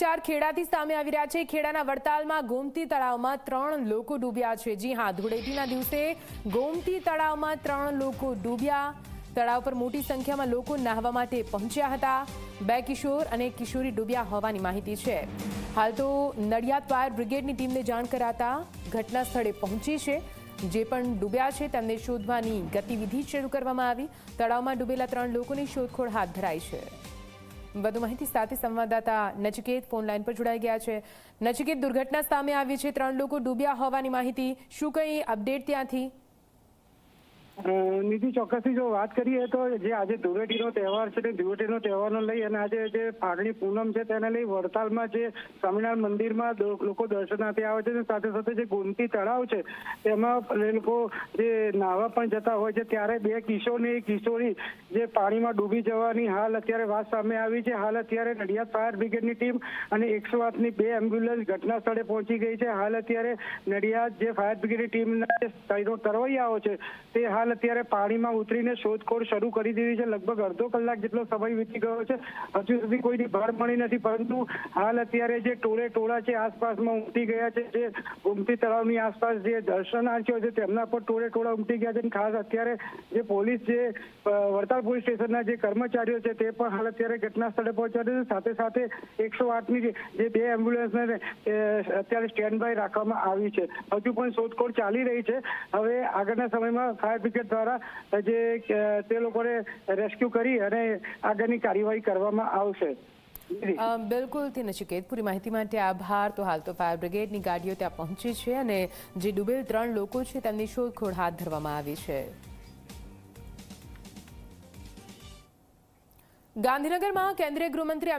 ચાર ખેડાથી સામે આવી રહ્યા છે. ખેડાના વડતાલમાં ગોમતી તળાવમાં ત્રણ લોકો ડૂબ્યા છે. જી હા, ધૂળેટીના દિવસે ગોમતી તળાવમાં ત્રણ લોકો ડૂબ્યા. તળાવ પર મોટી સંખ્યામાં લોકો નાહવા માટે પહોંચ્યા હતા. બે કિશોર અને કિશોરી ડૂબ્યા હોવાની માહિતી છે. હાલ તો નડિયાદ ફાયર બ્રિગેડની ટીમને જાણ કરાતા ઘટના સ્થળે પહોંચી છે. જે પણ ડૂબ્યા છે, તેમને શોધવાની ગતિવિધિ શરૂ કરવામાં આવી. તળાવમાં ડૂબેલા ત્રણ લોકોની શોધખોળ હાથ ધરાઈ છે. વધુ માહિતી સાથે સંવાદદાતા નચિકેત ફોન લાઈન પર જોડાઈ ગયા છે. નચિકેત, દુર્ઘટના સામે આવી છે ત્રણ લોકો. ડૂબ્યા હોવાની માહિતી શું કઈ અપડેટ ત્યાંથી? નિધિ ચોક્કસથી જો વાત કરીએ તો જે આજે ધૂળેટીનો તહેવાર છે તે ધૂળેટીનો તહેવારનો લઈ અને આજે જે ફાગણી પૂનમ છે તેને લઈ વડતાલમાં જે સ્વામિનારાયણ મંદિરમાં લોકો દર્શનાર્થે આવે છે સાથે સાથે જે ગોમતી તળાવ છે તેમાં એ લોકો જે નાહવા પણ જતા હોય છે ત્યારે બે કિશોરની કિશોરી જે પાણીમાં ડૂબી જવાની હાલ અત્યારે વાત સામે આવી છે. હાલ અત્યારે નડિયાદ ફાયર બ્રિગેડની ટીમ અને એકસો આઠની બે એમ્બ્યુલન્સ ઘટના સ્થળે પહોંચી ગઈ છે. હાલ અત્યારે નડિયાદ જે ફાયર બ્રિગેડની ટીમના જે તરવૈયાઓ છે તે હાલ અત્યારે પાણીમાં ઉતરીને શોધખોળ શરૂ કરી દીધી છે. લગભગ અડધો કલાક જેટલો સમય વીતી ગયો છે. હજુ સુધી કોઈની ભાર મળી નથી, પરંતુ હાલ અત્યારે જે ટોળે ટોળા છે આસપાસમાં ઉમટી ગયા છે, જે ઉમટી તળાવની આસપાસ જે દર્શનાર્થીઓ છે, તેમના પર ટોળે ટોળા ઉમટી ગયા છે. અને ખાસ અત્યારે જે પોલીસ જે વડતાલ પોલીસ સ્ટેશનના જે કર્મચારીઓ છે, તે પણ હાલ અત્યારે ઘટના સ્થળે પહોંચ્યા છે. સાથે સાથે એકસો આઠની જે બે એમ્બ્યુલન્સને અત્યારે સ્ટેન્ડ બાય રાખવામાં આવી છે. હજુ પણ શોધખોળ ચાલી રહી છે. હવે આગળના સમયમાં ફાયર બ્રિગેડ દ્વારા જે તે લોકોને રેસ્ક્યુ કરી અને આગળની કાર્યવાહી કરવામાં આવશે. બિલકુલથી નચિકેત પૂરી માહિતી માટે આભાર. તો હાલ તો ફાયર બ્રિગેડની ગાડીઓ ત્યાં પહોંચી છે અને જે ડૂબેલ ત્રણ લોકો છે, તેમની શોધખોળ હાથ ધરવામાં આવી છે. ગાંધીનગરમાં કેન્દ્રીય ગૃહમંત્રી